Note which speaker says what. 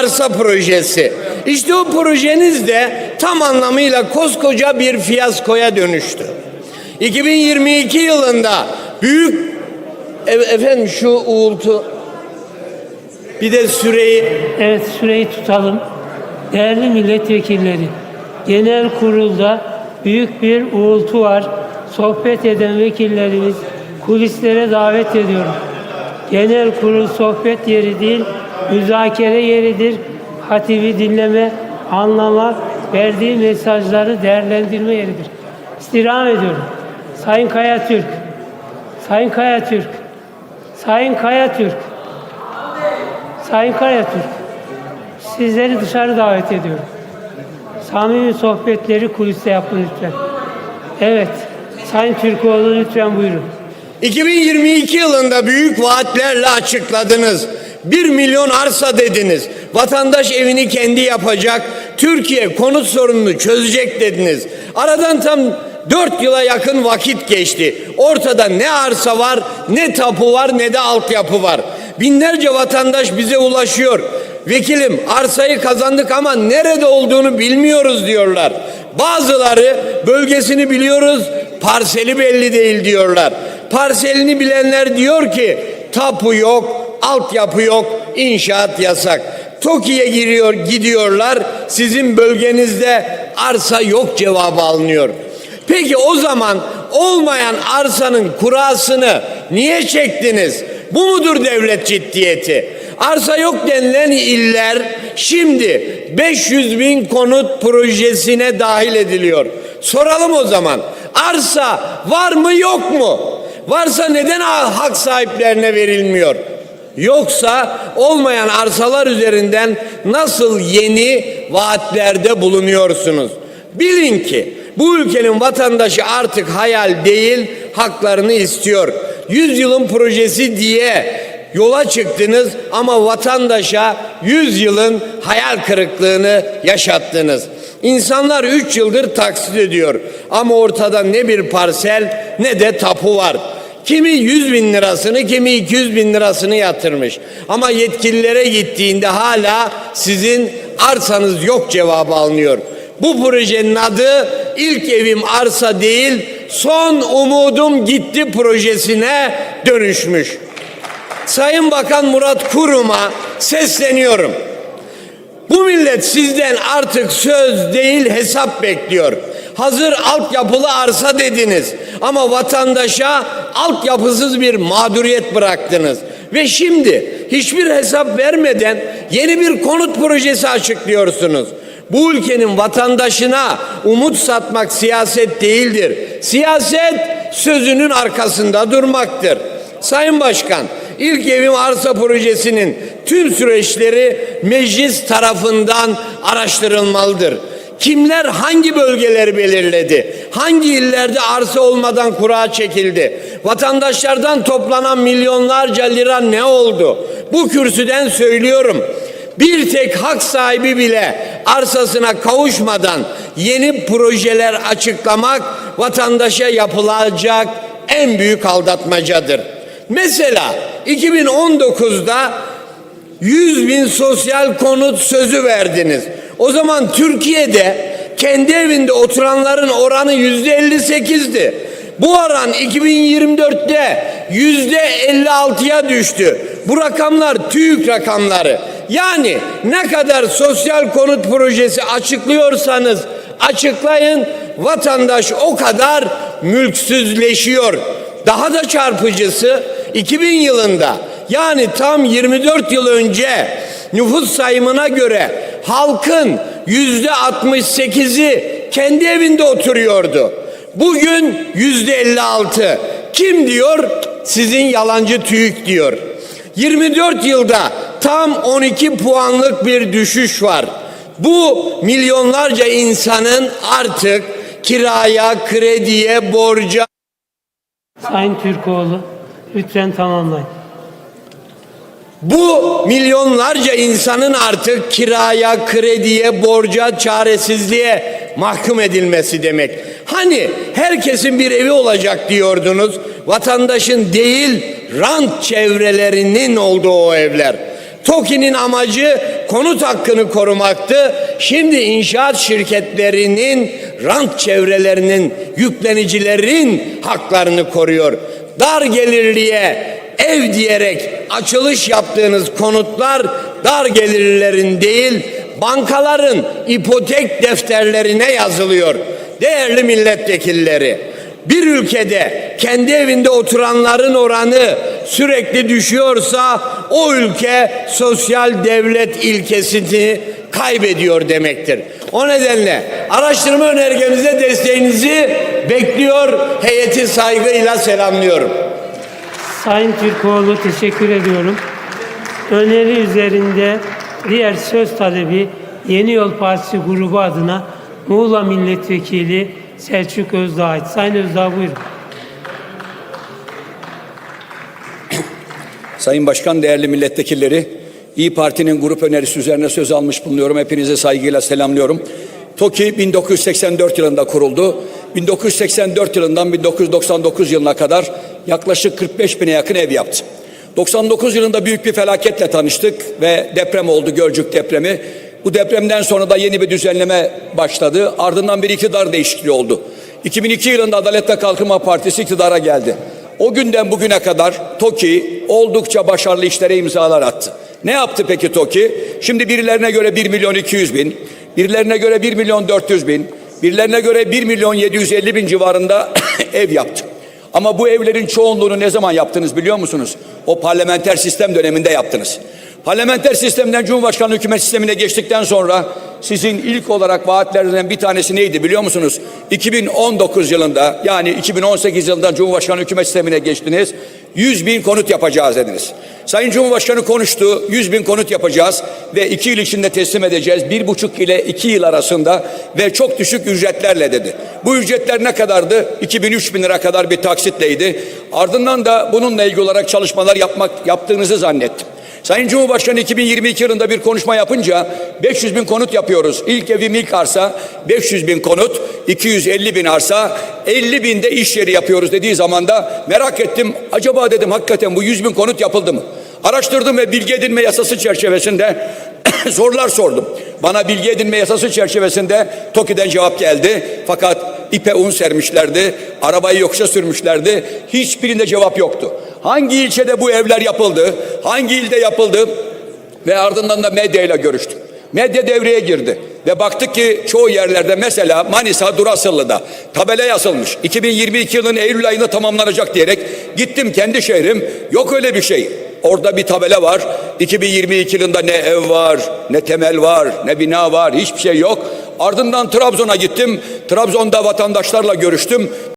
Speaker 1: arsa projesi. İşte o projeniz de tam anlamıyla koskoca bir fiyaskoya dönüştü. 2022 yılında büyük E- efendim şu uğultu bir de süreyi
Speaker 2: Evet süreyi tutalım. Değerli milletvekilleri, genel kurulda büyük bir uğultu var. Sohbet eden vekillerimiz kulislere davet ediyorum. Genel kurul sohbet yeri değil, müzakere yeridir. Hatibi dinleme, anlama, verdiği mesajları değerlendirme yeridir. İstirham ediyorum. Sayın Kaya Türk, Sayın Kaya Türk, Sayın Kaya Türk, Sayın Kayatürk, sizleri dışarı davet ediyorum. Samimi sohbetleri kuliste yapın lütfen. Evet, Sayın Türkoğlu lütfen buyurun.
Speaker 1: 2022 yılında büyük vaatlerle açıkladınız. 1 milyon arsa dediniz. Vatandaş evini kendi yapacak. Türkiye konut sorununu çözecek dediniz. Aradan tam 4 yıla yakın vakit geçti. Ortada ne arsa var, ne tapu var, ne de altyapı var. Binlerce vatandaş bize ulaşıyor. Vekilim arsayı kazandık ama nerede olduğunu bilmiyoruz diyorlar. Bazıları bölgesini biliyoruz, parseli belli değil diyorlar. Parselini bilenler diyor ki tapu yok, altyapı yok, inşaat yasak. TOKİ'ye giriyor gidiyorlar. Sizin bölgenizde arsa yok cevabı alınıyor. Peki o zaman olmayan arsanın kurasını niye çektiniz? Bu mudur devlet ciddiyeti? Arsa yok denilen iller şimdi 500 bin konut projesine dahil ediliyor. Soralım o zaman. Arsa var mı yok mu? Varsa neden hak sahiplerine verilmiyor? Yoksa olmayan arsalar üzerinden nasıl yeni vaatlerde bulunuyorsunuz? Bilin ki bu ülkenin vatandaşı artık hayal değil haklarını istiyor. Yüzyılın projesi diye yola çıktınız ama vatandaşa yüzyılın hayal kırıklığını yaşattınız. İnsanlar 3 yıldır taksit ediyor ama ortada ne bir parsel ne de tapu var. Kimi 100 bin lirasını, kimi 200 bin lirasını yatırmış. Ama yetkililere gittiğinde hala sizin arsanız yok cevabı alınıyor. Bu projenin adı ilk evim arsa değil, son umudum gitti projesine dönüşmüş. Sayın Bakan Murat Kurum'a sesleniyorum. Bu millet sizden artık söz değil hesap bekliyor. Hazır altyapılı arsa dediniz ama vatandaşa altyapısız bir mağduriyet bıraktınız. Ve şimdi hiçbir hesap vermeden yeni bir konut projesi açıklıyorsunuz. Bu ülkenin vatandaşına umut satmak siyaset değildir. Siyaset sözünün arkasında durmaktır. Sayın Başkan, İlk evim arsa projesinin tüm süreçleri meclis tarafından araştırılmalıdır. Kimler hangi bölgeleri belirledi? Hangi illerde arsa olmadan kura çekildi? Vatandaşlardan toplanan milyonlarca lira ne oldu? Bu kürsüden söylüyorum. Bir tek hak sahibi bile arsasına kavuşmadan yeni projeler açıklamak vatandaşa yapılacak en büyük aldatmacadır. Mesela 2019'da 100 bin sosyal konut sözü verdiniz. O zaman Türkiye'de kendi evinde oturanların oranı yüzde 58'di. Bu oran 2024'te yüzde 56'ya düştü. Bu rakamlar TÜİK rakamları. Yani ne kadar sosyal konut projesi açıklıyorsanız açıklayın vatandaş o kadar mülksüzleşiyor. Daha da çarpıcısı 2000 yılında yani tam 24 yıl önce nüfus sayımına göre halkın yüzde 68'i kendi evinde oturuyordu. Bugün yüzde 56. Kim diyor? Sizin yalancı TÜİK diyor. 24 yılda tam 12 puanlık bir düşüş var. Bu milyonlarca insanın artık kiraya, krediye, borca
Speaker 2: Sayın Türkoğlu lütfen tamamlayın.
Speaker 1: Bu milyonlarca insanın artık kiraya, krediye, borca, çaresizliğe mahkum edilmesi demek. Hani herkesin bir evi olacak diyordunuz. Vatandaşın değil, rant çevrelerinin olduğu o evler. TOKİ'nin amacı konut hakkını korumaktı. Şimdi inşaat şirketlerinin, rant çevrelerinin, yüklenicilerin haklarını koruyor. Dar gelirliye ev diyerek açılış yaptığınız konutlar dar gelirlilerin değil, bankaların ipotek defterlerine yazılıyor. Değerli milletvekilleri, bir ülkede kendi evinde oturanların oranı sürekli düşüyorsa o ülke sosyal devlet ilkesini kaybediyor demektir. O nedenle araştırma önergemize desteğinizi bekliyor, heyeti saygıyla selamlıyorum.
Speaker 2: Sayın Türkoğlu teşekkür ediyorum. Öneri üzerinde diğer söz talebi Yeni Yol Partisi grubu adına Muğla Milletvekili Selçuk Özdağ'a ait. Sayın Özdağ buyurun.
Speaker 3: Sayın Başkan, değerli milletvekilleri, İyi Parti'nin grup önerisi üzerine söz almış bulunuyorum. Hepinize saygıyla selamlıyorum. TOKİ 1984 yılında kuruldu. 1984 yılından 1999 yılına kadar yaklaşık 45 bine yakın ev yaptı. 99 yılında büyük bir felaketle tanıştık ve deprem oldu Gölcük depremi. Bu depremden sonra da yeni bir düzenleme başladı. Ardından bir iktidar değişikliği oldu. 2002 yılında Adalet ve Kalkınma Partisi iktidara geldi. O günden bugüne kadar TOKİ oldukça başarılı işlere imzalar attı. Ne yaptı peki TOKİ? Şimdi birilerine göre 1 milyon 200 bin, birilerine göre 1 milyon 400 bin, birilerine göre 1 milyon 750 bin civarında ev yaptı. Ama bu evlerin çoğunluğunu ne zaman yaptınız biliyor musunuz? O parlamenter sistem döneminde yaptınız. Parlamenter sistemden Cumhurbaşkanlığı hükümet sistemine geçtikten sonra sizin ilk olarak vaatlerinden bir tanesi neydi biliyor musunuz? 2019 yılında yani 2018 yılında Cumhurbaşkanlığı hükümet sistemine geçtiniz. 100 bin konut yapacağız dediniz. Sayın Cumhurbaşkanı konuştu. 100 bin konut yapacağız ve 2 yıl içinde teslim edeceğiz. Bir buçuk ile 2 yıl arasında ve çok düşük ücretlerle dedi. Bu ücretler ne kadardı? 2000 bin lira kadar bir taksitleydi. Ardından da bununla ilgili olarak çalışmalar yapmak yaptığınızı zannettim. Sayın Cumhurbaşkanı 2022 yılında bir konuşma yapınca 500 bin konut yapıyoruz. İlk evim ilk arsa 500 bin konut, 250 bin arsa, 50 bin de iş yeri yapıyoruz dediği zaman da merak ettim. Acaba dedim hakikaten bu 100 bin konut yapıldı mı? Araştırdım ve bilgi edinme yasası çerçevesinde sorular sordum. Bana bilgi edinme yasası çerçevesinde TOKİ'den cevap geldi. Fakat ipe un sermişlerdi, arabayı yokuşa sürmüşlerdi. Hiçbirinde cevap yoktu. Hangi ilçede bu evler yapıldı? Hangi ilde yapıldı? Ve ardından da medya ile görüştüm. Medya devreye girdi ve baktık ki çoğu yerlerde mesela Manisa Durasıllı'da tabela yazılmış. 2022 yılının Eylül ayında tamamlanacak diyerek gittim kendi şehrim. Yok öyle bir şey. Orada bir tabela var. 2022 yılında ne ev var, ne temel var, ne bina var, hiçbir şey yok. Ardından Trabzon'a gittim. Trabzon'da vatandaşlarla görüştüm.